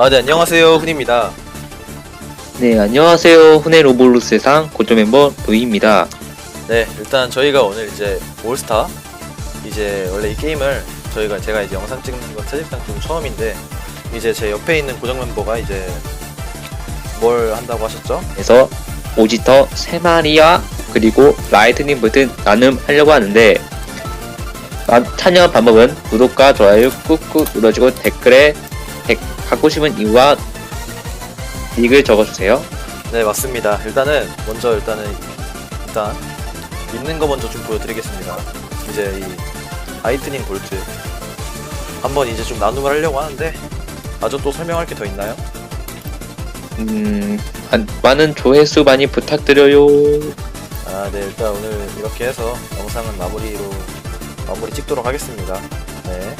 아, 네, 안녕하세요. 훈입니다. 네, 안녕하세요. 훈의 로볼루 세상 고조 멤버 도희입니다. 네, 일단 저희가 오늘 이제 올스타, 이제 원래 이 게임을 저희가 제가 이제 영상 찍는 거 사실상 좀 처음인데, 이제 제 옆에 있는 고정 멤버가 이제 뭘 한다고 하셨죠? 그래서 오지터 3마리와 그리고 라이트닝 볼트 나눔 하려고 하는데 마- 참여 방법은 구독과 좋아요 꾹꾹 눌러주고 댓글에 백- 갖고 싶은 이유와 닉을 적어주세요. 네, 맞습니다. 일단은, 먼저 일단은, 일단, 있는 거 먼저 좀 보여드리겠습니다. 이제 이 아이트닝 볼트. 한번 이제 좀 나눔을 하려고 하는데, 아주 또 설명할 게 더 있나요? 음, 한- 많은 조회수 많이 부탁드려요. 아, 네, 일단 오늘 이렇게 해서 영상은 마무리로 마무리 찍도록 하겠습니다. 네.